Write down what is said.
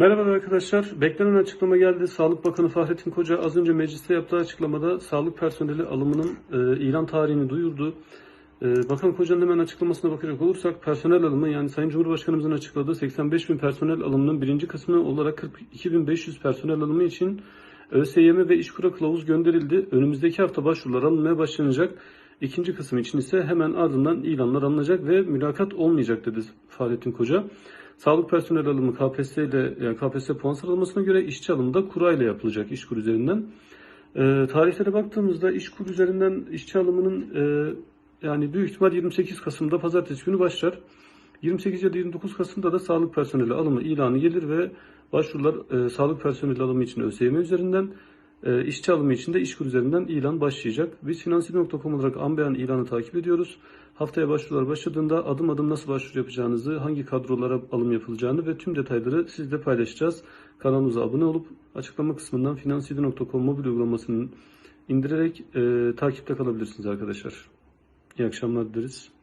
Merhaba arkadaşlar. Beklenen açıklama geldi. Sağlık Bakanı Fahrettin Koca az önce mecliste yaptığı açıklamada sağlık personeli alımının e, ilan tarihini duyurdu. E, Bakan Koca'nın hemen açıklamasına bakacak olursak personel alımı yani Sayın Cumhurbaşkanımızın açıkladığı 85 bin personel alımının birinci kısmı olarak 42.500 personel alımı için ÖSYM ve İşkur'a kılavuz gönderildi. Önümüzdeki hafta başvurular alınmaya başlanacak. İkinci kısım için ise hemen ardından ilanlar alınacak ve mülakat olmayacak dedi Fahrettin Koca. Sağlık personel alımı KPSS ile yani KPSS puan sıralamasına göre işçi alımı da kura ile yapılacak işkur üzerinden. E, tarihlere baktığımızda işkur üzerinden işçi alımının e, yani büyük ihtimal 28 Kasım'da pazartesi günü başlar. 28 ya da 29 Kasım'da da sağlık personeli alımı ilanı gelir ve başvurular e, sağlık personeli alımı için ÖSYM üzerinden, e, işçi alımı için de işkur üzerinden ilan başlayacak. Biz finansiyel.com olarak Ambeyan ilanı takip ediyoruz. Haftaya başvurular başladığında adım adım nasıl başvuru yapacağınızı, hangi kadrolara alım yapılacağını ve tüm detayları sizle paylaşacağız. Kanalımıza abone olup açıklama kısmından finansiyel.com mobil uygulamasını indirerek e, takipte kalabilirsiniz arkadaşlar. İyi akşamlar dileriz.